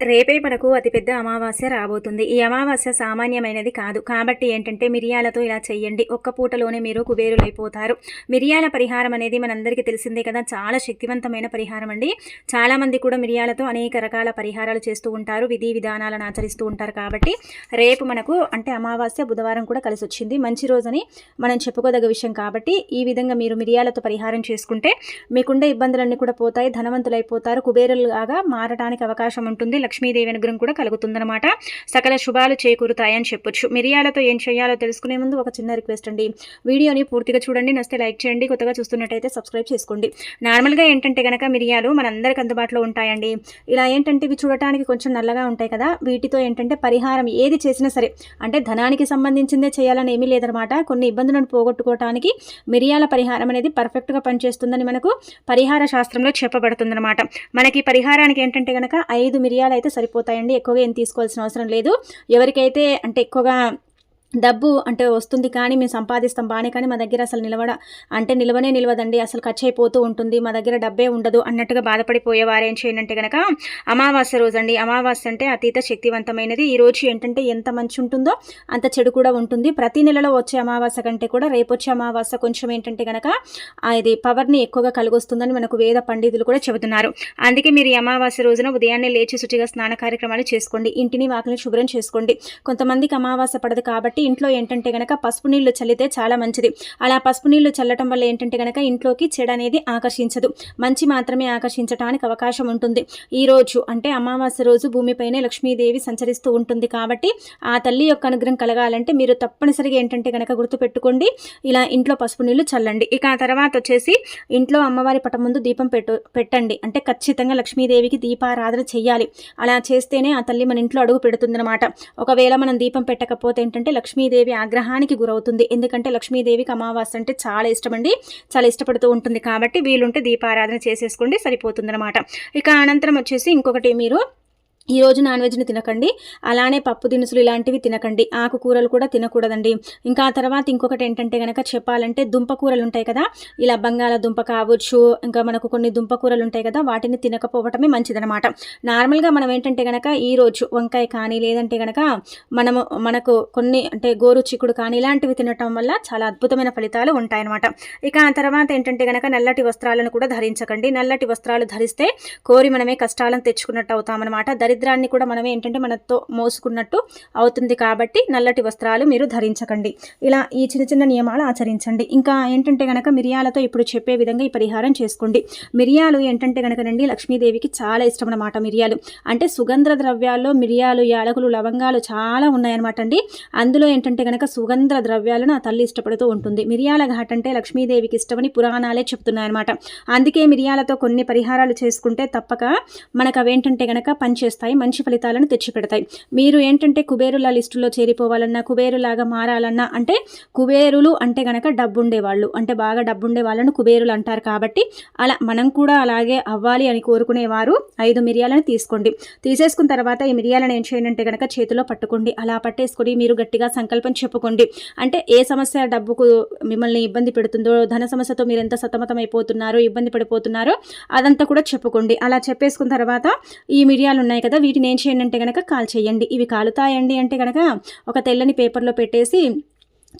రేపే మనకు అతిపెద్ద అమావాస్య రాబోతుంది. ఈ అమావాస్య సామాన్యమైనది కాదు. కాబట్టి ఏంటంటే మిరియాలతో ఇలా చేయండి ఒక్క పూటలోనే మీరు కుబేరులైపోతారు. మిరియాల పరిహారం అనేది మనందరికీ తెలిసిందే కదా. చాలా శక్తివంతమైన పరిహారం అండి. చాలామంది కూడా మిరియాలతో అనేక రకాల పరిహారాలు చేస్తూ ఉంటారు. విధి విధానాలను ఆచరిస్తూ ఉంటారు కాబట్టి రేపు మనకు అంటే అమావాస్య బుధవారం కూడా కలిసి వచ్చింది. మంచి రోజని మనం చెప్పుకోదగ్గ విషయం కాబట్టి ఈ విధంగా మీరు మిరియాలతో పరిహారం చేసుకుంటే మీకుండే ఇబ్బందులన్నీ కూడా పోతాయి. ధనవంతులైపోతారు. కుబేరులుగా మారడానికి అవకాశం ఉంటుంది. లక్ష్మీదేవి అనుగ్రహం కూడా కలుగుతుందన్నమాట. సకల శుభాలు చేకూరుతాయని చెప్పొచ్చు. మిరియాలతో ఏం చేయాలో తెలుసుకునే ముందు ఒక చిన్న రిక్వెస్ట్ అండి. వీడియోని పూర్తిగా చూడండి నస్తే లైక్ చేయండి కొత్తగా చూస్తున్నట్టయితే సబ్స్క్రైబ్ చేసుకోండి. నార్మల్గా ఏంటంటే కనుక మిరియాలు మనందరికి అందుబాటులో ఉంటాయండి. ఇలా ఏంటంటే ఇవి చూడటానికి కొంచెం నల్లగా ఉంటాయి కదా వీటితో ఏంటంటే పరిహారం ఏది చేసినా సరే అంటే ధనానికి సంబంధించిందే చేయాలని ఏమీ లేదనమాట కొన్ని ఇబ్బందులను పోగొట్టుకోవటానికి మిరియాల పరిహారం అనేది పర్ఫెక్ట్గా పనిచేస్తుందని మనకు పరిహార శాస్త్రంలో చెప్పబడుతుందన్నమాట. మనకి పరిహారానికి ఏంటంటే కనుక ఐదు మిరియాలు అయితే సరిపోతాయండి. ఎక్కువగా ఏం తీసుకోవాల్సిన అవసరం లేదు. ఎవరికైతే అంటే ఎక్కువగా డబ్బు అంటే వస్తుంది కానీ మేము సంపాదిస్తాం బాగానే కానీ మా దగ్గర అసలు నిలవడ అంటే నిలవనే నిలవదండి. అసలు ఖర్చు అయిపోతూ ఉంటుంది. మా దగ్గర డబ్బే ఉండదు. అన్నట్టుగా బాధపడిపోయేవారు ఏం చేయండి అంటే కనుక అమావాస్య రోజు అండి అమావాస్య అంటే అతీత శక్తివంతమైనది. ఈ రోజు ఏంటంటే ఎంత మంచి ఉంటుందో అంత చెడు కూడా ఉంటుంది. ప్రతి నెలలో వచ్చే అమావాస్య కంటే కూడా రేపు వచ్చే అమావాస్య కొంచెం ఏంటంటే కనుక ఇది పవర్ని ఎక్కువగా కలిగొస్తుందని మనకు వేద పండితులు కూడా చెబుతున్నారు. అందుకే మీరు ఈ అమావాస్య రోజున ఉదయాన్నే లేచి శుచిగా స్నాన కార్యక్రమాలు చేసుకోండి. ఇంటిని వాకిని శుభ్రం చేసుకోండి. కొంతమందికి అమావాస్య పడదు కాబట్టి ఇంట్లో ఏంటంటే గనక పసుపు నీళ్ళు చల్లితే చాలా మంచిది. అలా పసుపు నీళ్ళు చల్లటం వల్ల ఏంటంటే గనక ఇంట్లోకి చెడు అనేది ఆకర్షించదు. మంచి మాత్రమే ఆకర్షించడానికి అవకాశం ఉంటుంది. ఈ రోజు అంటే అమావాస్య రోజు భూమిపైనే లక్ష్మీదేవి సంచరిస్తూ ఉంటుంది కాబట్టి ఆ తల్లి యొక్క అనుగ్రహం కలగాలంటే మీరు తప్పనిసరిగా ఏంటంటే గనక గుర్తుపెట్టుకోండి. ఇలా ఇంట్లో పసుపు నీళ్ళు చల్లండి. ఇక ఆ తర్వాత వచ్చేసి ఇంట్లో అమ్మవారి పట ముందు దీపం పెట్టు పెట్టండి. అంటే ఖచ్చితంగా లక్ష్మీదేవికి దీపారాధన చేయాలి. అలా చేస్తేనే ఆ తల్లి మన ఇంట్లో అడుగు పెడుతుందన్నమాట. ఒకవేళ మనం దీపం పెట్టకపోతే ఏంటంటే లక్ష్మీదేవి ఆగ్రహానికి గురవుతుంది. ఎందుకంటే లక్ష్మీదేవికి అమావాస్య అంటే చాలా ఇష్టమండి. చాలా ఇష్టపడుతూ ఉంటుంది కాబట్టి వీలుంటే దీపారాధన చేసేసుకోండి సరిపోతుందన్నమాట. ఇక అనంతరం వచ్చేసి ఇంకొకటి మీరు ఈరోజు నాన్ వెజ్ని తినకండి అలానే పప్పు దినుసులు ఇలాంటివి తినకండి. ఆకుకూరలు కూడా తినకూడదండి. ఇంకా తర్వాత ఇంకొకటి ఏంటంటే కనుక చెప్పాలంటే దుంపకూరలు ఉంటాయి కదా. ఇలా బంగాళదుంప కావచ్చు ఇంకా మనకు కొన్ని దుంపకూరలు ఉంటాయి కదా వాటిని తినకపోవటమే మంచిదనమాట. నార్మల్గా మనం ఏంటంటే కనుక ఈరోజు వంకాయ కానీ లేదంటే కనుక మనము మనకు కొన్ని అంటే గోరు చిక్కుడు కానీ ఇలాంటివి తినటం వల్ల చాలా అద్భుతమైన ఫలితాలు ఉంటాయన్నమాట ఇక ఆ తర్వాత ఏంటంటే కనుక నల్లటి వస్త్రాలను కూడా ధరించకండి. నల్లటి వస్త్రాలు ధరిస్తే కోరి మనమే కష్టాలను తెచ్చుకున్నట్టు అవుతామన్నమాట ధరి దరిద్రాన్ని కూడా మనం ఏంటంటే మనతో మోసుకున్నట్టు అవుతుంది కాబట్టి నల్లటి వస్త్రాలు మీరు ధరించకండి. ఇలా ఈ చిన్న చిన్న నియమాలు ఆచరించండి. ఇంకా ఏంటంటే కనుక మిరియాలతో ఇప్పుడు చెప్పే విధంగా ఈ పరిహారం చేసుకోండి. మిరియాలు ఏంటంటే గనకనండి లక్ష్మీదేవికి చాలా ఇష్టం అన్నమాట మిరియాలు. అంటే సుగంధ ద్రవ్యాల్లో మిరియాలు యాలకులు లవంగాలు చాలా ఉన్నాయన్నమాట అండి. అందులో ఏంటంటే కనుక సుగంధ ద్రవ్యాలను ఆ తల్లి ఇష్టపడుతూ ఉంటుంది. మిరియాల ఘాట్ అంటే లక్ష్మీదేవికి ఇష్టమని పురాణాలే చెప్తున్నాయన్నమాట. అందుకే మిరియాలతో కొన్ని పరిహారాలు చేసుకుంటే తప్పక మనకు అవేంటంటే గనక పనిచేస్తాయి చేస్తాయి మంచి ఫలితాలను తెచ్చిపెడతాయి. మీరు ఏంటంటే కుబేరుల లిస్టులో చేరిపోవాలన్నా కుబేరులాగా మారాలన్నా అంటే కుబేరులు అంటే గనక డబ్బుండేవాళ్ళు. అంటే బాగా డబ్బుండే వాళ్ళను కుబేరులు అంటారు కాబట్టి అలా మనం కూడా అలాగే అవ్వాలి అని కోరుకునేవారు ఐదు మిరియాలను తీసుకోండి. తీసేసుకున్న తర్వాత ఈ మిరియాలను ఏం చేయండి అంటే గనక చేతిలో పట్టుకోండి. అలా పట్టేసుకొని మీరు గట్టిగా సంకల్పం చెప్పుకోండి. అంటే ఏ సమస్య డబ్బుకు మిమ్మల్ని ఇబ్బంది పెడుతుందో ధన సమస్యతో మీరు ఎంత సతమతం అయిపోతున్నారో ఇబ్బంది పడిపోతున్నారో అదంతా కూడా చెప్పుకోండి. అలా చెప్పేసుకున్న తర్వాత ఈ మిరియాలు ఉన్నాయి కదా కదా వీటిని ఏం చేయండి అంటే కనుక కాల్ చేయండి ఇవి కాలుతాయండి అంటే కనుక ఒక తెల్లని పేపర్లో పెట్టేసి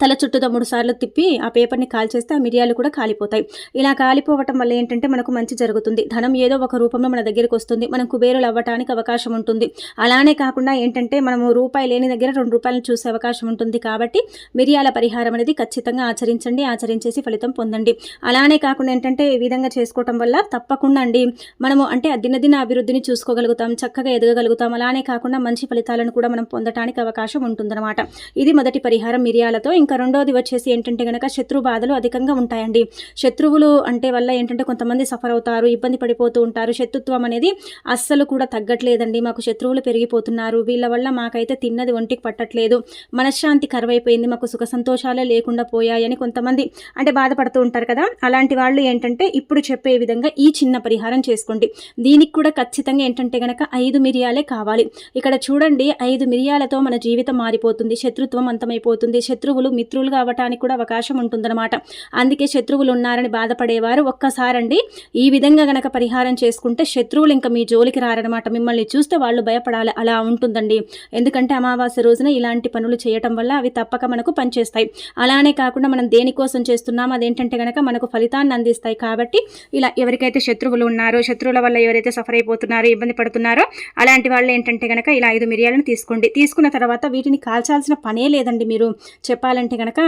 తల చుట్టూతో మూడు సార్లు తిప్పి ఆ పేపర్ని కాల్చేస్తే ఆ మిరియాలు కూడా కాలిపోతాయి. ఇలా కాలిపోవటం వల్ల ఏంటంటే మనకు మంచి జరుగుతుంది. ధనం ఏదో ఒక రూపంలో మన దగ్గరికి వస్తుంది. మనం కుబేరులు అవ్వటానికి అవకాశం ఉంటుంది. అలానే కాకుండా ఏంటంటే మనము రూపాయి లేని దగ్గర రెండు రూపాయలను చూసే అవకాశం ఉంటుంది. కాబట్టి మిరియాల పరిహారం అనేది ఖచ్చితంగా ఆచరించండి. ఆచరించేసి ఫలితం పొందండి. అలానే కాకుండా ఏంటంటే ఈ విధంగా చేసుకోవటం వల్ల తప్పకుండా అండి మనము అంటే దినదిన అభివృద్ధిని చూసుకోగలుగుతాం. చక్కగా ఎదగగలుగుతాం. అలానే కాకుండా మంచి ఫలితాలను కూడా మనం పొందటానికి అవకాశం ఉంటుందన్నమాట. ఇది మొదటి పరిహారం మిరియాలతో. ఇంకా రెండోది వచ్చేసి ఏంటంటే కనుక శత్రు బాధలు అధికంగా ఉంటాయండి. శత్రువులు అంటే వల్ల ఏంటంటే కొంతమంది సఫర్ అవుతారు ఇబ్బంది పడిపోతూ ఉంటారు. శత్రుత్వం అనేది అస్సలు కూడా తగ్గట్లేదండి. మాకు శత్రువులు పెరిగిపోతున్నారు. వీళ్ళ వల్ల మాకైతే తిన్నది ఒంటికి పట్టట్లేదు. మనశ్శాంతి కరువైపోయింది. మాకు సుఖ సంతోషాలే లేకుండా పోయాయని కొంతమంది అంటే బాధపడుతూ ఉంటారు కదా. అలాంటి వాళ్ళు ఏంటంటే ఇప్పుడు చెప్పే విధంగా ఈ చిన్న పరిహారం చేసుకోండి. దీనికి కూడా ఖచ్చితంగా ఏంటంటే కనుక ఐదు మిరియాలే కావాలి. ఇక్కడ చూడండి ఐదు మిరియాలతో మన జీవితం మారిపోతుంది. శత్రుత్వం అంతమైపోతుంది. శత్రువులు మిత్రులుగా అవ్వటానికి కూడా అవకాశం ఉంటుందన్నమాట. అందుకే శత్రువులు ఉన్నారని బాధపడేవారు ఒక్కసారండి. ఈ విధంగా గనక పరిహారం చేసుకుంటే శత్రువులు ఇంకా మీ జోలికి రారనమాట మిమ్మల్ని చూస్తే వాళ్ళు భయపడాలి. అలా ఉంటుందండి. ఎందుకంటే అమావాస్య రోజున ఇలాంటి పనులు చేయటం వల్ల అవి తప్పక మనకు పనిచేస్తాయి. అలానే కాకుండా మనం దేనికోసం చేస్తున్నాం అదేంటంటే గనక మనకు ఫలితాన్ని అందిస్తాయి. కాబట్టి ఇలా ఎవరికైతే శత్రువులు ఉన్నారో శత్రువుల వల్ల ఎవరైతే సఫర్ అయిపోతున్నారో ఇబ్బంది పడుతున్నారో అలాంటి వాళ్ళు ఏంటంటే గనక ఇలా ఐదు మిరియాలను తీసుకోండి. తీసుకున్న తర్వాత వీటిని కాల్చాల్సిన పనే లేదండి మీరు. చెప్పాలంటే గనక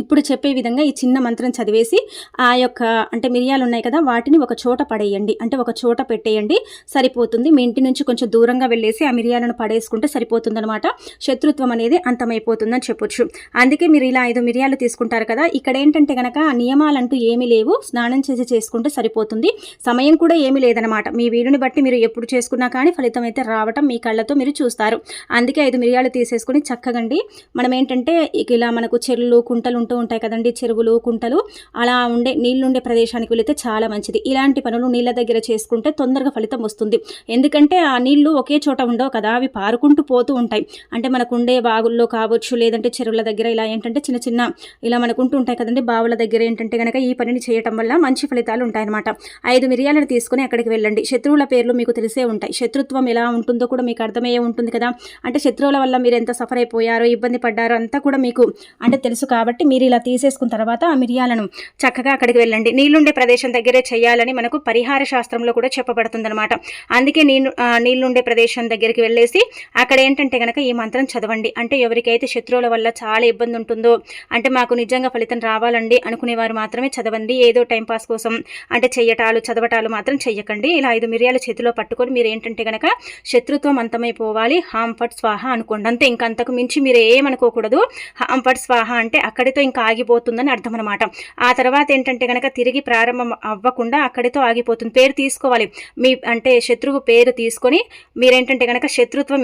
ఇప్పుడు చెప్పే విధంగా ఈ చిన్న మంత్రం చదివేసి ఆ యొక్క అంటే మిరియాలు ఉన్నాయి కదా వాటిని ఒక చోట పడేయండి. అంటే ఒక చోట పెట్టేయండి సరిపోతుంది. మీ ఇంటి నుంచి కొంచెం దూరంగా వెళ్ళేసి ఆ మిరియాలను పడేసుకుంటే సరిపోతుందనమాట శత్రుత్వం అనేది అంతమైపోతుందని చెప్పొచ్చు. అందుకే మీరు ఇలా ఐదు మిరియాలు తీసుకుంటారు కదా ఇక్కడ ఏంటంటే కనుక నియమాలంటూ ఏమీ లేవు. స్నానం చేసి చేసుకుంటే సరిపోతుంది. సమయం కూడా ఏమీ లేదనమాట మీ వీలుని బట్టి మీరు ఎప్పుడు చేసుకున్నా కానీ ఫలితం అయితే రావటం మీ కళ్ళతో మీరు చూస్తారు. అందుకే ఐదు మిరియాలు తీసేసుకుని చక్కగండి. మనం ఏంటంటే ఇలా మనకు చెరువులు కుంటలు ఉంటూ ఉంటాయి కదండి చెరువులు కుంటలు. అలా ఉండే నీళ్ళుండే ప్రదేశానికి వెళితే చాలా మంచిది. ఇలాంటి పనులు నీళ్ళ దగ్గర చేసుకుంటే తొందరగా ఫలితం వస్తుంది. ఎందుకంటే ఆ నీళ్ళు ఒకే చోట ఉండవు కదా అవి పారుకుంటూ పోతూ ఉంటాయి. అంటే మనకు ఉండే బాగుల్లో కావచ్చు లేదంటే చెరువుల దగ్గర ఇలా ఏంటంటే చిన్న చిన్న ఇలా మనకుంటూ ఉంటాయి కదండి బావుల దగ్గర ఏంటంటే కనుక ఈ పనిని చేయటం వల్ల మంచి ఫలితాలు ఉంటాయన్నమాట. ఐదు మిరియాలను తీసుకుని అక్కడికి వెళ్ళండి. శత్రువుల పేర్లు మీకు తెలిసే ఉంటాయి. శత్రుత్వం ఎలా ఉంటుందో కూడా మీకు అర్థమయ్యే ఉంటుంది కదా. అంటే శత్రువుల వల్ల మీరు ఎంత సఫర్ అయిపోయారో ఇబ్బంది పడ్డారో అంతా కూడా మీకు అంటే తెలుసు కాబట్టి మీరు ఇలా తీసేసుకున్న తర్వాత ఆ మిరియాలను చక్కగా అక్కడికి వెళ్ళండి. నీళ్ళుండే ప్రదేశం దగ్గరే చేయాలని మనకు పరిహార శాస్త్రంలో కూడా చెప్పబడుతుందనమాట అందుకే నీళ్ళు నీళ్ళుండే ప్రదేశం దగ్గరికి వెళ్ళేసి అక్కడ ఏంటంటే కనుక ఈ మంత్రం చదవండి. అంటే ఎవరికైతే శత్రువుల వల్ల చాలా ఇబ్బంది ఉంటుందో అంటే మాకు నిజంగా ఫలితం రావాలండి అనుకునేవారు మాత్రమే చదవండి. ఏదో టైంపాస్ కోసం అంటే చెయ్యటాలు చదవటాలు మాత్రం చెయ్యకండి. ఇలా ఐదు మిరియాలు చేతిలో పట్టుకొని మీరు ఏంటంటే కనుక శత్రుత్వం అంతమైపోవాలి. హాంఫట్ స్వాహ అనుకోండి. అంతే ఇంకంతకు మించి మీరు ఏమనుకోకూడదు. హాంఫట్ స్వాహ అంటే అక్కడితో ఇంకా ఆగిపోతుందని అర్థం అనమాట ఆ తర్వాత ఏంటంటే కనుక తిరిగి ప్రారంభం అవ్వకుండా అక్కడితో ఆగిపోతుంది. పేరు తీసుకోవాలి. మీ అంటే శత్రువు పేరు తీసుకొని మీరేంటంటే కనుక శత్రుత్వం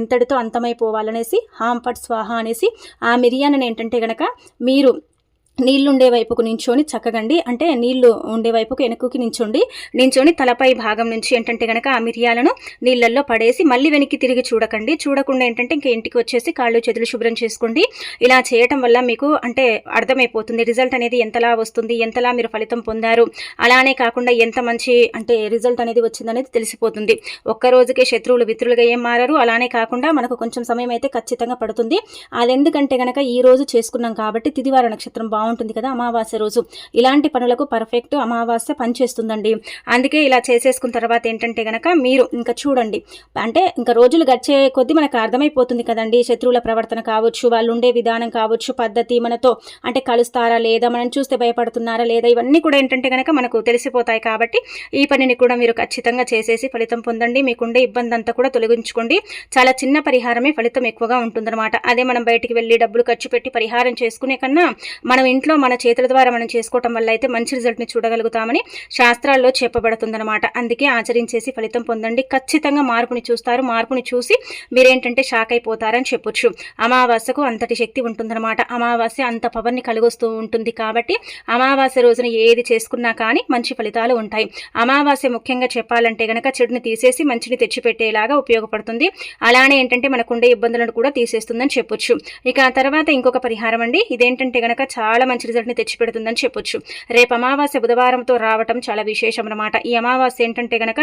ఇంతటితో అంతమైపోవాలనేసి హాంపట్ స్వాహ అనేసి ఆ మిరియాన్ని ఏంటంటే కనుక మీరు నీళ్ళు ఉండే వైపుకు నించొని చక్కగండి. అంటే నీళ్ళు ఉండే వైపుకు వెనుకకి నించోండి. నించొని తలపై భాగం నుంచి ఏంటంటే కనుక ఆ మిరియాలను నీళ్ళల్లో పడేసి మళ్ళీ వెనక్కి తిరిగి చూడకండి. చూడకుండా ఏంటంటే ఇంక ఇంటికి వచ్చేసి కాళ్ళు చేతులు శుభ్రం చేసుకోండి. ఇలా చేయటం వల్ల మీకు అంటే అర్థమైపోతుంది. రిజల్ట్ అనేది ఎంతలా వస్తుంది ఎంతలా మీరు ఫలితం పొందారు. అలానే కాకుండా ఎంత మంచి అంటే రిజల్ట్ అనేది వచ్చిందనేది తెలిసిపోతుంది. ఒక్క రోజుకే శత్రువులు మిత్రులుగా ఏం మారారు. అలానే కాకుండా మనకు కొంచెం సమయం అయితే ఖచ్చితంగా పడుతుంది. అది ఎందుకంటే కనుక ఈ రోజు చేసుకున్నాం కాబట్టి తిదివార నక్షత్రం బాగుంది బాగుంటుంది కదా అమావాస్య రోజు. ఇలాంటి పనులకు పర్ఫెక్ట్ అమావాస్య పనిచేస్తుందండి. అందుకే ఇలా చేసేసుకున్న తర్వాత ఏంటంటే కనుక మీరు ఇంకా చూడండి. అంటే ఇంకా రోజులు గడిచే కొద్దీ మనకు అర్థమైపోతుంది కదండి. శత్రువుల ప్రవర్తన కావచ్చు వాళ్ళు ఉండే విధానం కావచ్చు పద్ధతి మనతో అంటే కలుస్తారా లేదా మనం చూస్తే భయపడుతున్నారా లేదా ఇవన్నీ కూడా ఏంటంటే కనుక మనకు తెలిసిపోతాయి కాబట్టి ఈ పనిని కూడా మీరు ఖచ్చితంగా చేసేసి ఫలితం పొందండి. మీకుండే ఇబ్బంది అంతా కూడా తొలగించుకోండి. చాలా చిన్న పరిహారమే ఫలితం ఎక్కువగా ఉంటుందన్నమాట. అదే మనం బయటికి వెళ్ళి డబ్బులు ఖర్చు పెట్టి పరిహారం చేసుకునే కన్నా మనం ఇంట్లో మన చేతుల ద్వారా మనం చేసుకోవటం వల్ల అయితే మంచి రిజల్ట్ని చూడగలుగుతామని శాస్త్రాల్లో చెప్పబడుతుందన్నమాట. అందుకే ఆచరించేసి ఫలితం పొందండి. ఖచ్చితంగా మార్పుని చూస్తారు. మార్పుని చూసి మీరేంటంటే షాక్ అయిపోతారని చెప్పొచ్చు. అమావాస్యకు అంతటి శక్తి ఉంటుందన్నమాట. అమావాస్య అంత పవర్ని కలిగొస్తూ ఉంటుంది కాబట్టి అమావాస్య రోజున ఏది చేసుకున్నా కానీ మంచి ఫలితాలు ఉంటాయి. అమావాస్య ముఖ్యంగా చెప్పాలంటే గనక చెడుని తీసేసి మంచిని తెచ్చిపెట్టేలాగా ఉపయోగపడుతుంది. అలానే ఏంటంటే మనకుండే ఇబ్బందులను కూడా తీసేస్తుందని చెప్పొచ్చు. ఇక తర్వాత ఇంకొక పరిహారం అండి. ఇదేంటంటే గనక చాలా చాలా మంచి రిజల్ట్ని తెచ్చిపెడుతుందని చెప్పొచ్చు. రేపు అమావాస్య బుధవారంతో రావటం చాలా విశేషం అనమాట ఈ అమావాస్య ఏంటంటే గనక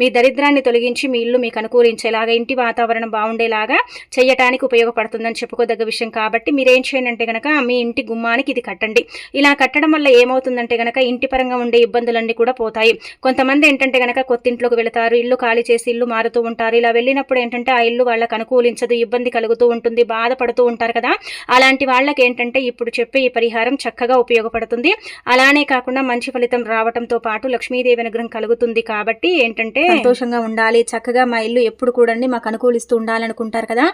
మీ దరిద్రాన్ని తొలగించి మీ ఇల్లు మీకు అనుకూలించేలాగా ఇంటి వాతావరణం బాగుండేలాగా చేయటానికి ఉపయోగపడుతుందని చెప్పుకోదగ్గ విషయం కాబట్టి మీరేం చేయండి అంటే గనక మీ ఇంటి గుమ్మానికి ఇది కట్టండి. ఇలా కట్టడం వల్ల ఏమవుతుందంటే గనక ఇంటి పరంగా ఉండే ఇబ్బందులన్నీ కూడా పోతాయి. కొంతమంది ఏంటంటే గనక కొత్తింట్లోకి వెళతారు ఇల్లు ఖాళీ చేసి ఇల్లు మారుతూ ఉంటారు. ఇలా వెళ్ళినప్పుడు ఏంటంటే ఆ ఇల్లు వాళ్ళకి అనుకూలించదు ఇబ్బంది కలుగుతూ ఉంటుంది బాధపడుతూ ఉంటారు కదా. అలాంటి వాళ్ళకి ఏంటంటే ఇప్పుడు చెప్పే ఈ పరిహారం పరిహారం చక్కగా ఉపయోగపడుతుంది. అలానే కాకుండా మంచి ఫలితం రావడంతో పాటు లక్ష్మీదేవి అనుగ్రహం కలుగుతుంది కాబట్టి ఏంటంటే సంతోషంగా ఉండాలి. చక్కగా మా ఇల్లు ఎప్పుడు కూడండి మాకు అనుకూలిస్తూ ఉండాలనుకుంటారు కదా.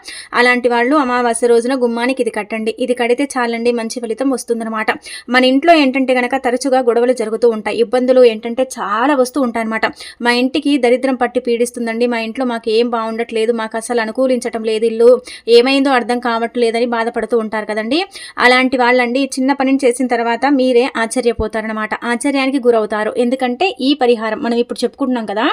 అలాంటి వాళ్ళు అమావాస్య రోజున గుమ్మానికి ఇది కట్టండి. ఇది కడితే చాలండి మంచి ఫలితం వస్తుందన్నమాట. మన ఇంట్లో ఏంటంటే కనుక తరచుగా గొడవలు జరుగుతూ ఉంటాయి. ఇబ్బందులు ఏంటంటే చాలా వస్తూ ఉంటాయన్నమాట. మా ఇంటికి దరిద్రం పట్టి పీడిస్తుందండి. మా ఇంట్లో మాకు ఏం బాగుండట్లేదు. మాకు అసలు అనుకూలించటం లేదు. ఇల్లు ఏమైందో అర్థం కావట్లేదని బాధపడుతూ ఉంటారు కదండి. అలాంటి వాళ్ళండి చిన్న పనిని చేసిన తర్వాత మీరే ఆశ్చర్యపోతారనమాట ఆశ్చర్యానికి గురవుతారు. ఎందుకంటే ఈ పరిహారం మనం ఇప్పుడు చెప్పుకుంటున్నాం కదా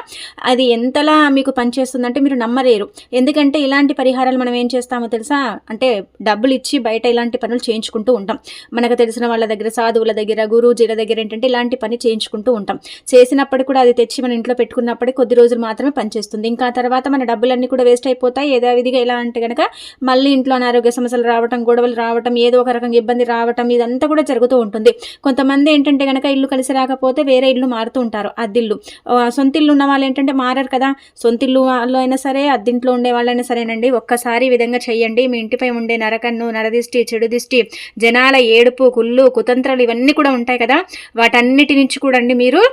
అది ఎంతలా మీకు పనిచేస్తుందంటే మీరు నమ్మలేరు. ఎందుకంటే ఇలాంటి పరిహారాలు మనం ఏం చేస్తామో తెలుసా? అంటే డబ్బులు ఇచ్చి బయట ఇలాంటి పనులు చేయించుకుంటూ ఉంటాం. మనకు తెలిసిన వాళ్ళ దగ్గర సాధువుల దగ్గర గురూజీల దగ్గర ఏంటంటే ఇలాంటి పని చేయించుకుంటూ ఉంటాం. చేసినప్పుడు కూడా అది తెచ్చి మన ఇంట్లో పెట్టుకున్నప్పటికీ కొద్ది రోజులు మాత్రమే పనిచేస్తుంది ఇంకా తర్వాత మన డబ్బులన్నీ కూడా వేస్ట్ అయిపోతాయి. యథావిధిగా ఎలా అంటే కనుక మళ్ళీ ఇంట్లో అనారోగ్య సమస్యలు రావటం గొడవలు రావటం ఏదో ఒక రకంగా ఇబ్బంది రావటం ఇదంతా కూడా జరుగుతూ ఉంటుంది. కొంతమంది ఏంటంటే కనుక ఇల్లు కలిసి రాకపోతే వేరే ఇల్లు మారుతూ ఉంటారు. అద్దిల్లు. సొంత ఇల్లు ఉన్న వాళ్ళు ఏంటంటే మారారు కదా. సొంత ఇల్లు వాళ్ళు అయినా సరే అద్దింట్లో ఉండే వాళ్ళైనా సరేనండి. ఒక్కసారి ఈ విధంగా చేయండి. మీ ఇంటిపై ఉండే నరకన్ను నరదిష్టి చెడు దిష్టి జనాల ఏడుపు కుళ్ళు కుతంత్రాలు ఇవన్నీ కూడా ఉంటాయి కదా. వాటన్నిటి నుంచి కూడా అండి మీరు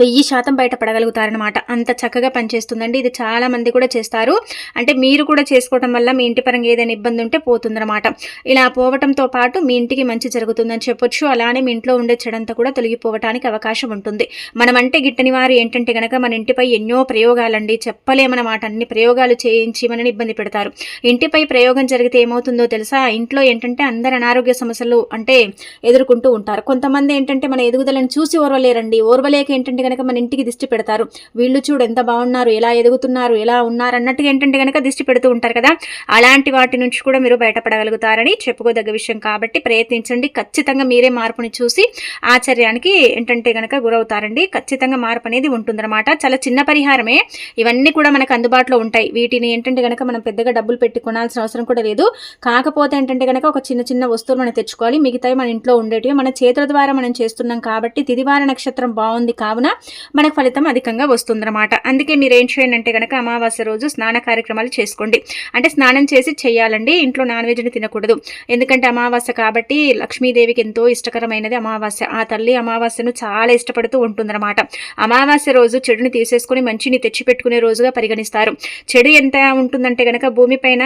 వెయ్యి శాతం బయటపడగలుగుతారనమాట అంత చక్కగా పనిచేస్తుందండి. ఇది చాలా మంది కూడా చేస్తారు. అంటే మీరు కూడా చేసుకోవడం వల్ల మీ ఇంటి పరంగా ఏదైనా ఇబ్బంది ఉంటే పోతుందనమాట ఇలా పోవటంతో పాటు మీ ఇంటికి మంచి జరుగుతుందని చెప్పొచ్చు. అలానే మీ ఇంట్లో ఉండే చెడంతా కూడా తొలగిపోవటానికి అవకాశం ఉంటుంది. మనమంటే గిట్టని వారు ఏంటంటే గనక మన ఇంటిపై ఎన్నో ప్రయోగాలండి. చెప్పలేమన్నమాట అన్ని ప్రయోగాలు చేయించి మనని ఇబ్బంది పెడతారు. ఇంటిపై ప్రయోగం జరిగితే ఏమవుతుందో తెలుసా? ఇంట్లో ఏంటంటే అందరు అనారోగ్య సమస్యలు అంటే ఎదుర్కొంటూ ఉంటారు. కొంతమంది ఏంటంటే మన ఎదుగుదలను చూసి ఓర్వలేరండి. ఓర్వలేక ఏంటంటే కనుక మన ఇంటికి దిష్టి పెడతారు. వీళ్ళు చూడు ఎంత బాగున్నారు ఎలా ఎదుగుతున్నారు ఎలా ఉన్నారు అన్నట్టుగా ఏంటంటే కనుక దిష్టి పెడుతూ ఉంటారు కదా. అలాంటి వాటి నుంచి కూడా మీరు బయటపడగలుగుతారని చెప్పుకోదగ్గ విషయం కాబట్టి ప్రయత్నించండి. ఖచ్చితంగా మీరే మార్పుని చూసి ఆశ్చర్యానికి ఏంటంటే కనుక గురవుతారండి. ఖచ్చితంగా మార్పు అనేది ఉంటుందన్నమాట. చాలా చిన్న పరిహారమే. ఇవన్నీ కూడా మనకు అందుబాటులో ఉంటాయి. వీటిని ఏంటంటే కనుక మనం పెద్దగా డబ్బులు పెట్టి కొనాల్సిన అవసరం కూడా లేదు. కాకపోతే ఏంటంటే కనుక ఒక చిన్న చిన్న వస్తువులు మనం తెచ్చుకోవాలి. మిగతావి మన ఇంట్లో ఉండేటివి. మన చేతుల ద్వారా మనం చేస్తున్నాం కాబట్టి తిదివార నక్షత్రం బాగుంది కావున మనకు ఫలితం అధికంగా వస్తుందన్నమాట. అందుకే మీరు ఏం చేయండి అంటే కనుక అమావాస్య రోజు స్నాన కార్యక్రమాలు చేసుకోండి. అంటే స్నానం చేసి చేయాలండి ఇంట్లో నాన్ వెజ్ని తినకూడదు. ఎందుకంటే అమావాస్య కాబట్టి లక్ష్మీదేవికి ఎంతో ఇష్టకరమైనది అమావాస్య. ఆ తల్లి అమావాస్యను చాలా ఇష్టపడుతూ ఉంటుందన్నమాట. అమావాస్య రోజు చెడుని తీసేసుకుని మంచిని తెచ్చిపెట్టుకునే రోజుగా పరిగణిస్తారు. చెడు ఎంత ఉంటుందంటే కనుక భూమిపైన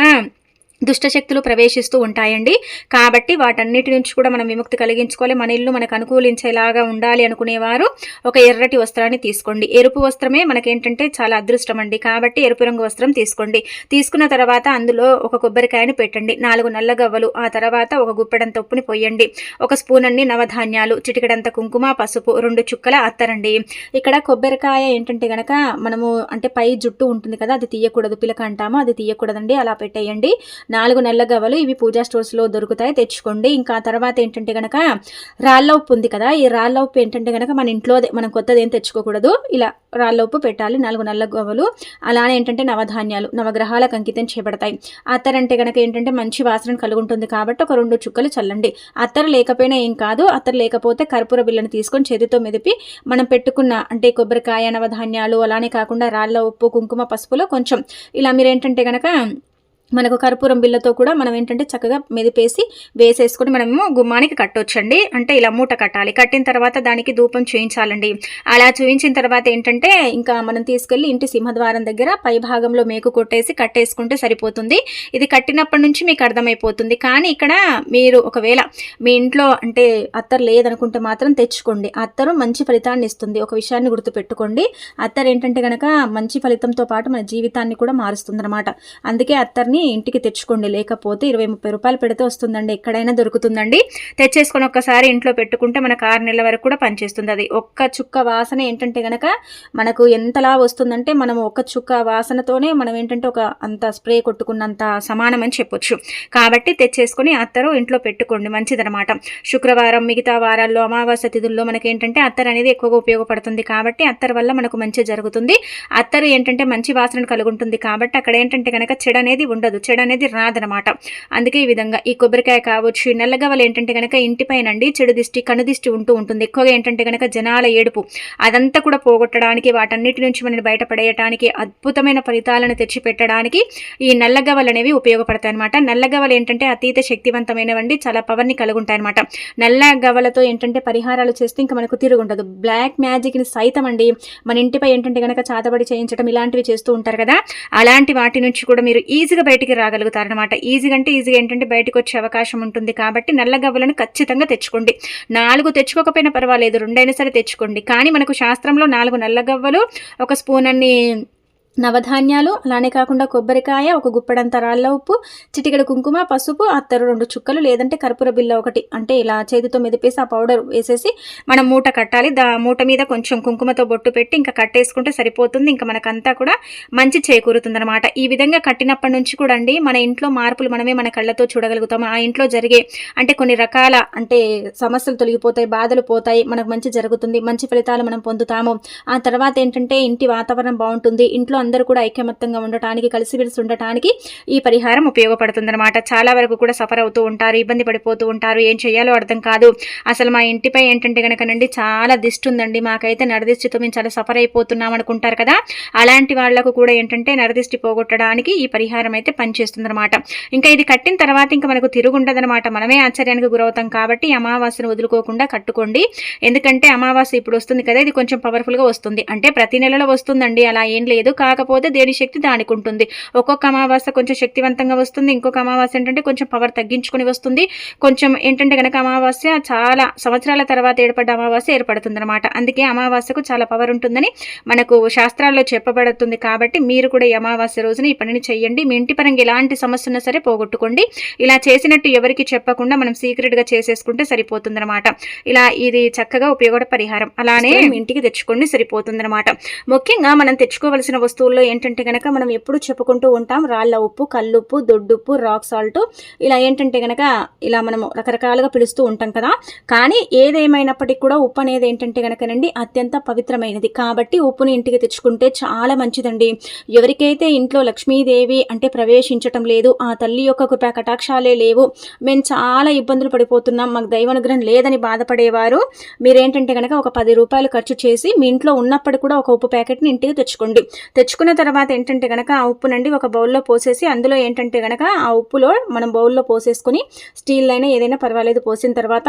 దుష్టశక్తులు ప్రవేశిస్తూ ఉంటాయండి. కాబట్టి వాటన్నిటి నుంచి కూడా మనం విముక్తి కలిగించుకోవాలి. మన ఇల్లు మనకు అనుకూలించేలాగా ఉండాలి అనుకునేవారు ఒక ఎర్రటి వస్త్రాన్ని తీసుకోండి. ఎరుపు వస్త్రమే మనకేంటంటే చాలా అదృష్టం అండి కాబట్టి ఎరుపు రంగు వస్త్రం తీసుకోండి. తీసుకున్న తర్వాత అందులో ఒక కొబ్బరికాయని పెట్టండి. నాలుగు నల్ల గవ్వలు ఆ తర్వాత ఒక గుప్పెడంత ఉప్పుని పొయ్యండి. ఒక స్పూన్ అన్ని నవధాన్యాలు చిటికడంత కుంకుమ పసుపు రెండు చుక్కల అత్తరండి. ఇక్కడ కొబ్బరికాయ ఏంటంటే గనక మనము అంటే పై జుట్టు ఉంటుంది కదా అది తీయకూడదు పిలక అంటాము అది తీయకూడదండి అలా పెట్టేయండి. నాలుగు నెలల గవ్వలు ఇవి పూజా స్టోర్స్లో దొరుకుతాయి తెచ్చుకోండి. ఇంకా తర్వాత ఏంటంటే కనుక రాళ్ళ ఉప్పు ఉంది కదా ఈ రాళ్ళ ఉప్పు ఏంటంటే కనుక మన ఇంట్లో మనం కొత్తది ఏం తెచ్చుకోకూడదు. ఇలా రాళ్ళ ఉప్పు పెట్టాలి నాలుగు నల్ల గవ్వలు అలానే ఏంటంటే నవధాన్యాలు నవగ్రహాలకు అంకితం చేయబడతాయి. అత్తర్ అంటే కనుక ఏంటంటే మంచి వాసన కలుగుంటుంది కాబట్టి ఒక రెండు చుక్కలు చల్లండి. అత్తర్ లేకపోయినా ఏం కాదు అత్తర్ లేకపోతే కర్పూర బిళ్ళను తీసుకొని చేతితో మెదిపి మనం పెట్టుకున్న అంటే కొబ్బరికాయ నవధాన్యాలు అలానే కాకుండా రాళ్ళ ఉప్పు కుంకుమ పసుపులో కొంచెం ఇలా మీరు ఏంటంటే కనుక మనకు కర్పూరం బిళ్ళతో కూడా మనం ఏంటంటే చక్కగా మెదిపేసి వేసేసుకొని మనము గుమ్మానికి కట్టొచ్చండి. అంటే ఇలా మూట కట్టాలి. కట్టిన తర్వాత దానికి ధూపం చూయించాలండి. అలా చూయించిన తర్వాత ఏంటంటే ఇంకా మనం తీసుకెళ్ళి ఇంటి సింహద్వారం దగ్గర పై భాగంలో మేకు కొట్టేసి కట్టేసుకుంటే సరిపోతుంది. ఇది కట్టినప్పటి నుంచి మీకు అర్థమైపోతుంది. కానీ ఇక్కడ మీరు ఒకవేళ మీ ఇంట్లో అంటే అత్తరు లేదనుకుంటే మాత్రం తెచ్చుకోండి. అత్తరు మంచి ఫలితాన్ని ఇస్తుంది. ఒక విషయాన్ని గుర్తుపెట్టుకోండి. అత్తరు ఏంటంటే కనుక మంచి ఫలితంతో పాటు మన జీవితాన్ని కూడా మారుస్తుంది అందుకే అత్తర్ని ఇంటికి తెచ్చుకోండి. లేకపోతే ఇరవై ముప్పై రూపాయలు పెడితే వస్తుందండి. ఎక్కడైనా దొరుకుతుందండి. తెచ్చేసుకొని ఒక్కసారి ఇంట్లో పెట్టుకుంటే మనకు ఆరు నెలల వరకు కూడా పనిచేస్తుంది. అది ఒక్క చుక్క వాసన ఏంటంటే గనక మనకు ఎంతలా వస్తుందంటే మనం ఒక చుక్క వాసనతోనే మనం ఏంటంటే ఒక అంత స్ప్రే కొట్టుకున్నంత సమానం అని చెప్పొచ్చు. కాబట్టి తెచ్చేసుకొని అత్తరు ఇంట్లో పెట్టుకోండి. మంచిదనమాట. శుక్రవారం మిగతా వారాల్లో అమావాస్య తిథుల్లో మనకి ఏంటంటే అత్తరు అనేది ఎక్కువగా ఉపయోగపడుతుంది. కాబట్టి అత్తరు వల్ల మనకు మంచి జరుగుతుంది. అత్తరు ఏంటంటే మంచి వాసన కలుగుంటుంది. కాబట్టి అక్కడ ఏంటంటే కనుక చెడు అనేది ఉండదు. చెడు అనేది రాదనమాట. అందుకే ఈ విధంగా ఈ కొబ్బరికాయ కావచ్చు నల్లగవలు ఏంటంటే కనుక ఇంటిపైనండి చెడు దిష్టి కను దిష్టి ఉంటూ ఉంటుంది. ఎక్కువగా ఏంటంటే కనుక జనాల ఏడుపు. అదంతా కూడా పోగొట్టడానికి వాటన్నిటి నుంచి మనని బయటపడేయటానికి అద్భుతమైన ఫలితాలను తెచ్చిపెట్టడానికి ఈ నల్లగవలు అనేవి ఉపయోగపడతాయి అనమాట నల్లగవలు ఏంటంటే అతీత శక్తివంతమైనవండి చాలా పవర్ని కలుగుంటాయి అనమాట నల్లగవలతో ఏంటంటే పరిహారాలు చేస్తే ఇంకా మనకు తిరుగుండదు. బ్లాక్ మ్యాజిక్ని సైతం అండి మన ఇంటిపై ఏంటంటే కనుక చాతబడి చేయించడం ఇలాంటివి చేస్తూ ఉంటారు కదా. అలాంటి వాటి నుంచి కూడా మీరు ఈజీగా బయటికి రాగలుగుతారనమాట ఈజీగా అంటే ఈజీగా ఏంటంటే బయటకు వచ్చే అవకాశం ఉంటుంది కాబట్టి నల్ల గవ్వలను ఖచ్చితంగా తెచ్చుకోండి. నాలుగు తెచ్చుకోకపోయినా పర్వాలేదు రెండైనా సరే తెచ్చుకోండి. కానీ మనకు శాస్త్రంలో నాలుగు నల్ల గవ్వలు ఒక స్పూన్ అన్ని నవధాన్యాలు అలానే కాకుండా కొబ్బరికాయ ఒక గుప్పడంత రాళ్ళ ఉప్పు చిటికెడు కుంకుమ పసుపు అత్తరు రెండు చుక్కలు లేదంటే కర్పూర బిల్ల ఒకటి. అంటే ఇలా చేతితో మెదిపేసి ఆ పౌడర్ వేసేసి మనం మూట కట్టాలి. దా మూట మీద కొంచెం కుంకుమతో బొట్టు పెట్టి ఇంకా కట్టేసుకుంటే సరిపోతుంది. ఇంకా మనకంతా కూడా మంచి చేకూరుతుందనమాట ఈ విధంగా కట్టినప్పటి నుంచి కూడా అండి మన ఇంట్లో మార్పులు మనమే మన కళ్ళతో చూడగలుగుతాము ఆ ఇంట్లో జరిగే అంటే కొన్ని రకాల అంటే సమస్యలు తొలగిపోతాయి బాధలు పోతాయి. మనకు మంచి జరుగుతుంది మంచి ఫలితాలు మనం పొందుతాము. ఆ తర్వాత ఏంటంటే ఇంటి వాతావరణం బాగుంటుంది. ఇంట్లో అందరూ కూడా ఐకమత్యంగా ఉండటానికి కలిసిమెలిసి ఉండటానికి ఈ పరిహారం ఉపయోగపడుతుందన్నమాట. చాలా వరకు కూడా సఫర్ అవుతూ ఉంటారు ఇబ్బంది పడిపోతూ ఉంటారు. ఏం చేయాలో అర్థం కాదు. అసలు మా ఇంటిపై ఏంటంటే కనుక నుండి చాలా దిష్టి ఉందండి. మాకైతే నరదిష్టితో మేము చాలా సఫర్ అయిపోతున్నాం అనుకుంటారు కదా. అలాంటి వాళ్ళకు కూడా ఏంటంటే నరదిష్టి పోగొట్టడానికి ఈ పరిహారం అయితే పనిచేస్తుందన్నమాట. ఇంకా ఇది కట్టిన తర్వాత ఇంకా మనకు తిరుగుండదనమాట మనమే ఆశ్చర్యానికి గురవుతాం కాబట్టి అమావాస్యను వదులుకోకుండా కట్టుకోండి. ఎందుకంటే అమావాస్య ఇప్పుడు వస్తుంది కదా ఇది కొంచెం పవర్ఫుల్గా వస్తుంది. అంటే ప్రతి నెలలో వస్తుందండి. అలా ఏం లేదు. కాకపోతే దేని శక్తి దానికి ఉంటుంది. ఒక్కొక్క అమావాస్య కొంచెం శక్తివంతంగా వస్తుంది. ఇంకొక అమావాస్య ఏంటంటే కొంచెం పవర్ తగ్గించుకొని వస్తుంది. కొంచెం ఏంటంటే కనుక అమావాస్య చాలా సంవత్సరాల తర్వాత ఏర్పడ్డ అమావాస్య ఏర్పడుతుంది అనమాట అందుకే అమావాస్యకు చాలా పవర్ ఉంటుందని మనకు శాస్త్రాల్లో చెప్పబడుతుంది. కాబట్టి మీరు కూడా ఈ అమావాస్య రోజున ఈ పనిని చేయండి మీ ఇంటి పరంగా ఎలాంటి సమస్య ఉన్నా సరే పోగొట్టుకోండి. ఇలా చేసినట్టు ఎవరికి చెప్పకుండా మనం సీక్రెట్గా చేసేసుకుంటే సరిపోతుందన్నమాట. ఇలా ఇది చక్కగా ఉపయోగపడే పరిహారం. అలానే ఇంటికి తెచ్చుకోండి సరిపోతుందన్నమాట. ముఖ్యంగా మనం తెచ్చుకోవలసిన వస్తువుల్లో ఏంటంటే కనుక మనం ఎప్పుడు చెప్పుకుంటూ ఉంటాం రాళ్ళ ఉప్పు కల్లుప్పు దొడ్డుప్పు రాక్ సాల్ట్. ఇలా ఏంటంటే కనుక ఇలా మనము రకరకాలుగా పిలుస్తూ ఉంటాం కదా. కానీ ఏదేమైనప్పటికీ కూడా ఉప్పు అనేది ఏంటంటే కనుకనండి అత్యంత పవిత్రమైనది. కాబట్టి ఉప్పుని ఇంటికి తెచ్చుకుంటే చాలా మంచిదండి. ఎవరికైతే ఇంట్లో లక్ష్మీదేవి అంటే ప్రవేశించటం లేదు ఆ తల్లి యొక్క కృపా కటాక్షాలే లేవు మేము చాలా ఇబ్బందులు పడిపోతున్నాం మాకు దైవానుగ్రహం లేదని బాధపడేవారు మీరేంటంటే కనుక ఒక పది రూపాయలు ఖర్చు చేసి మీ ఇంట్లో ఉన్నప్పటికీ కూడా ఒక ఉప్పు ప్యాకెట్ని ఇంటికి తెచ్చుకోండి. తెచ్చుకున్న తర్వాత ఏంటంటే కనుక ఆ ఉప్పునండి ఒక బౌల్లో పోసేసి అందులో ఏంటంటే కనుక ఆ ఉప్పులో మనం బౌల్లో పోసేసుకొని స్టీల్ అయినా ఏదైనా పర్వాలేదు పోసిన తర్వాత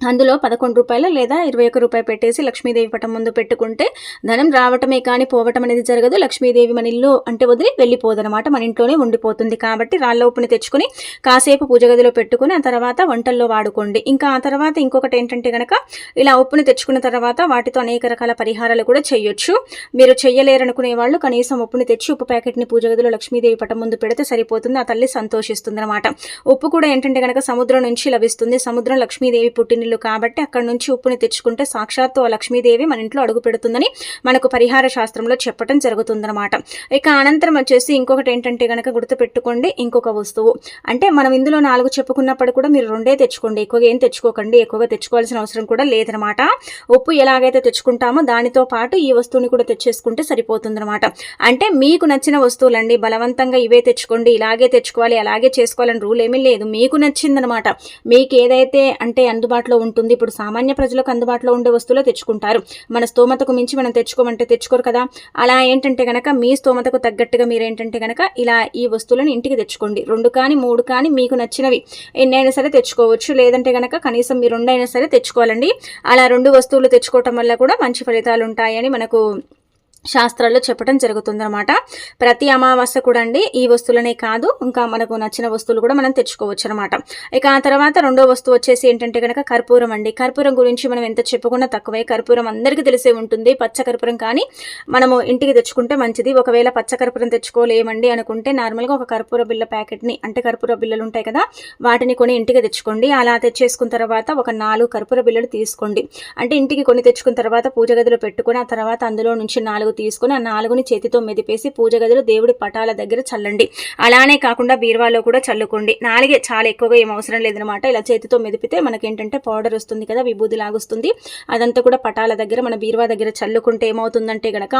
అందులో పదకొండు రూపాయలు లేదా ఇరవై ఒక్క రూపాయి పెట్టేసి లక్ష్మీదేవి పటం ముందు పెట్టుకుంటే ధనం రావటమే కానీ పోవటం అనేది జరగదు. లక్ష్మీదేవి మన ఇల్లు అంటే వదిలి వెళ్ళిపోదనమాట మన ఇంట్లోనే ఉండిపోతుంది కాబట్టి రాళ్ళ ఉప్పుని తెచ్చుకొని కాసేపు పూజ గదిలో పెట్టుకుని ఆ తర్వాత వంటల్లో వాడుకోండి. ఇంకా ఆ తర్వాత ఇంకొకటి ఏంటంటే కనుక ఇలా ఉప్పుని తెచ్చుకున్న తర్వాత వాటితో అనేక రకాల పరిహారాలు కూడా చేయొచ్చు. మీరు చెయ్యలేరనుకునే వాళ్ళు కనీసం ఉప్పుని తెచ్చి ఉప్పు ప్యాకెట్ని పూజ గదిలో లక్ష్మీదేవి పటం ముందు పెడితే సరిపోతుంది. ఆ తల్లి సంతోషిస్తుంది అనమాట ఉప్పు కూడా ఏంటంటే కనుక సముద్రం నుంచి లభిస్తుంది. సముద్రం లక్ష్మీదేవి పుట్టిన ఇల్లు కాబట్టి అక్కడ నుంచి ఉప్పుని తెచ్చుకుంటే సాక్షాత్తు ఆ లక్ష్మీదేవి మన ఇంట్లో అడుగు పెడుతుందని మనకు పరిహార శాస్త్రంలో చెప్పడం జరుగుతుందన్నమాట. ఇక అనంతరం వచ్చేసి ఇంకొకటి ఏంటంటే కనుక గుర్తుపెట్టుకోండి ఇంకొక వస్తువు. అంటే మనం ఇందులో నాలుగు చెప్పుకున్నప్పుడు కూడా మీరు రెండే తెచ్చుకోండి. ఎక్కువగా ఏం తెచ్చుకోకండి ఎక్కువగా తెచ్చుకోవాల్సిన అవసరం కూడా లేదనమాట ఉప్పు ఎలాగైతే తెచ్చుకుంటామో దానితో పాటు ఈ వస్తువుని కూడా తెచ్చేసుకుంటే సరిపోతుందన్నమాట. అంటే మీకు నచ్చిన వస్తువులండి బలవంతంగా ఇవే తెచ్చుకోండి ఇలాగే తెచ్చుకోవాలి అలాగే చేసుకోవాలని రూల్ ఏమీ లేదు. మీకు నచ్చిందనమాట మీకు ఏదైతే అంటే అందుబాటులో ఉంటుంది. ఇప్పుడు సామాన్య ప్రజలకు అందుబాటులో ఉండే వస్తువులు తెచ్చుకుంటారు. మన స్తోమతకు మించి మనం తెచ్చుకోమంటే తెచ్చుకోరు కదా. అలా ఏంటంటే కనుక మీ స్తోమతకు తగ్గట్టుగా మీరు ఏంటంటే కనుక ఇలా ఈ వస్తువులను ఇంటికి తెచ్చుకోండి. రెండు కానీ మూడు కానీ మీకు నచ్చినవి ఎన్నైనా సరే తెచ్చుకోవచ్చు. లేదంటే కనుక కనీసం మీరు రెండైనా సరే తెచ్చుకోవాలండి. అలా రెండు వస్తువులు తెచ్చుకోవటం వల్ల కూడా మంచి ఫలితాలు ఉంటాయని మనకు శాస్త్రాల్లో చెప్పడం జరుగుతుందన్నమాట. ప్రతి అమావాస్య కూడా అండి ఈ వస్తువులనే కాదు ఇంకా మనకు నచ్చిన వస్తువులు కూడా మనం తెచ్చుకోవచ్చు అనమాట ఇక ఆ తర్వాత రెండో వస్తువు వచ్చేసి ఏంటంటే కనుక కర్పూరం అండి. కర్పూరం గురించి మనం ఎంత చెప్పుకున్నా తక్కువే. కర్పూరం అందరికీ తెలిసే ఉంటుంది. పచ్చ కర్పూరం కానీ మనము ఇంటికి తెచ్చుకుంటే మంచిది. ఒకవేళ పచ్చ కర్పూరం తెచ్చుకోలేమండి అనుకుంటే నార్మల్గా ఒక కర్పూర బిల్ల ప్యాకెట్ని అంటే కర్పూర బిల్లలు ఉంటాయి కదా వాటిని కొని ఇంటికి తెచ్చుకోండి. అలా తెచ్చేసుకున్న తర్వాత ఒక నాలుగు కర్పూర బిల్లలు తీసుకోండి. అంటే ఇంటికి కొని తెచ్చుకున్న తర్వాత పూజ గదిలో పెట్టుకుని ఆ తర్వాత అందులో నుంచి నాలుగు తీసుకుని ఆ నాలుగుని చేతితో మెదిపేసి పూజ గదిలో దేవుడి పటాల దగ్గర చల్లండి. అలానే కాకుండా బీరువాలో కూడా చల్లుకోండి. నాలుగే చాలా ఎక్కువగా ఏం అవసరం లేదనమాట ఇలా చేతితో మెదిపితే మనకేంటంటే పౌడర్ వస్తుంది కదా విభూది లాగుస్తుంది. అదంతా కూడా పటాల దగ్గర మన బీరువా దగ్గర చల్లుకుంటే ఏమవుతుందంటే గనక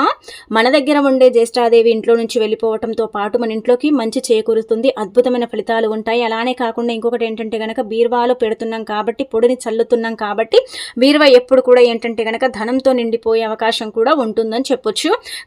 మన దగ్గర ఉండే జ్యేష్ఠాదేవి ఇంట్లో నుంచి వెళ్ళిపోవటంతో పాటు మన ఇంట్లోకి మంచి చేకూరుతుంది. అద్భుతమైన ఫలితాలు ఉంటాయి. అలానే కాకుండా ఇంకొకటి ఏంటంటే గనక బీరువాలో పెడుతున్నాం కాబట్టి పొడిని చల్లుతున్నాం కాబట్టి బీరువా ఎప్పుడు కూడా ఏంటంటే గనక ధనంతో నిండిపోయే అవకాశం కూడా ఉంటుందని చెప్పొచ్చు.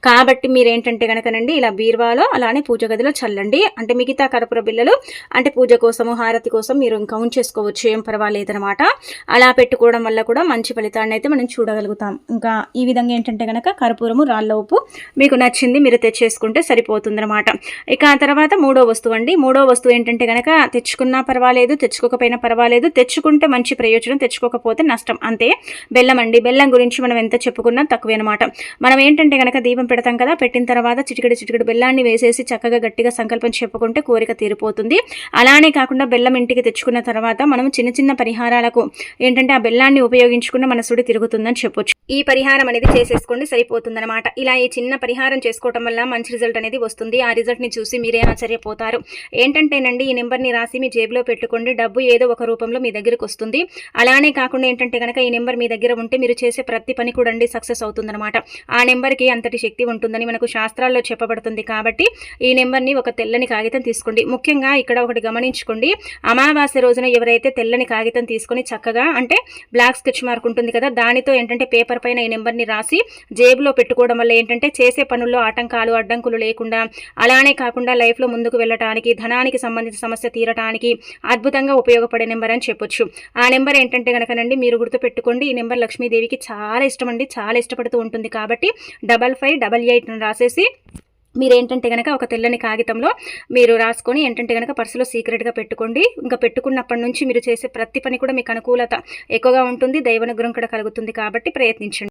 కాబట్టి మీరు ఏంటంటే కనుకనండి ఇలా బీర్వాలో అలానే పూజ గదిలో చల్లండి. అంటే మిగతా కర్పూర బిల్లలు అంటే పూజ కోసము హారతి కోసం మీరు ఇంకా ఉంచేసుకోవచ్చు ఏం పర్వాలేదనమాట అలా పెట్టుకోవడం వల్ల కూడా మంచి ఫలితాన్ని అయితే మనం చూడగలుగుతాం. ఇంకా ఈ విధంగా ఏంటంటే కనుక కర్పూరము రాళ్ళ ఉప్పు మీకు నచ్చింది మీరు తెచ్చేసుకుంటే సరిపోతుందనమాట ఇక ఆ తర్వాత మూడో వస్తువు అండి. మూడో వస్తువు ఏంటంటే కనుక తెచ్చుకున్నా పర్వాలేదు తెచ్చుకోకపోయినా పర్వాలేదు. తెచ్చుకుంటే మంచి ప్రయోజనం తెచ్చుకోకపోతే నష్టం. అంతే. బెల్లం అండి. బెల్లం గురించి మనం ఎంత చెప్పుకున్నా తక్కువే అనమాట మనం ఏంటంటే గనక దీపం పెడతాం కదా పెట్టిన తర్వాత చిటికెడు చిటికెడు బెల్లాన్ని వేసేసి చక్కగా గట్టిగా సంకల్పం చెప్పుకుంటే కోరిక తీరిపోతుంది. అలానే కాకుండా బెల్లం ఇంటికి తెచ్చుకున్న తర్వాత మనం చిన్న చిన్న పరిహారాలకు ఏంటంటే ఆ బెల్లాన్ని ఉపయోగించుకున్న మన సుడి తిరుగుతుందని చెప్పొచ్చు. ఈ పరిహారం అనేది చేసేసుకోండి సరిపోతుందన్నమాట. ఇలా ఈ చిన్న పరిహారం చేసుకోవటం వల్ల మంచి రిజల్ట్ అనేది వస్తుంది. ఆ రిజల్ట్ని చూసి మీరే ఆశ్చర్యపోతారు. ఏంటంటేనండి ఈ నెంబర్ని రాసి మీ జేబులో పెట్టుకోండి. డబ్బు ఏదో ఒక రూపంలో మీ దగ్గరకు వస్తుంది. అలానే కాకుండా ఏంటంటే కనుక ఈ నెంబర్ మీ దగ్గర ఉంటే మీరు చేసే ప్రతి పని కూడా సక్సెస్ అవుతుందన్నమాట. ఆ నెంబర్కి అంతటి శక్తి ఉంటుందని మనకు శాస్త్రాల్లో చెప్పబడుతుంది కాబట్టి ఈ నెంబర్ని ఒక తెల్లని కాగితం తీసుకోండి. ముఖ్యంగా ఇక్కడ ఒకటి గమనించుకోండి. అమావాస్య రోజున ఎవరైతే తెల్లని కాగితం తీసుకొని చక్కగా అంటే బ్లాక్ స్కెచ్ మార్క్ ఉంటుంది కదా దానితో ఏంటంటే పేపర్ పైన ఈ నెంబర్ని రాసి జేబులో పెట్టుకోవడం వల్ల ఏంటంటే చేసే పనుల్లో ఆటంకాలు అడ్డంకులు లేకుండా అలానే కాకుండా లైఫ్లో ముందుకు వెళ్ళటానికి ధనానికి సంబంధిత సమస్య తీరటానికి అద్భుతంగా ఉపయోగపడే నెంబర్ అని చెప్పొచ్చు. ఆ నెంబర్ ఏంటంటే కనుకనండి మీరు గుర్తుపెట్టుకోండి ఈ నెంబర్ లక్ష్మీదేవికి చాలా ఇష్టం అండి చాలా ఇష్టపడుతూ ఉంటుంది కాబట్టి డబల్ ఫైవ్ డబల్ ఎయిట్ రాసేసి మీరు ఏంటంటే కనుక ఒక తెల్లని కాగితంలో మీరు రాసుకొని ఏంటంటే కనుక పర్సులో సీక్రెట్గా పెట్టుకోండి. ఇంకా పెట్టుకున్నప్పటి నుంచి మీరు చేసే ప్రతి పని కూడా మీకు అనుకూలత ఎక్కువగా ఉంటుంది. దైవనుగ్రహం కూడా కలుగుతుంది కాబట్టి ప్రయత్నించండి.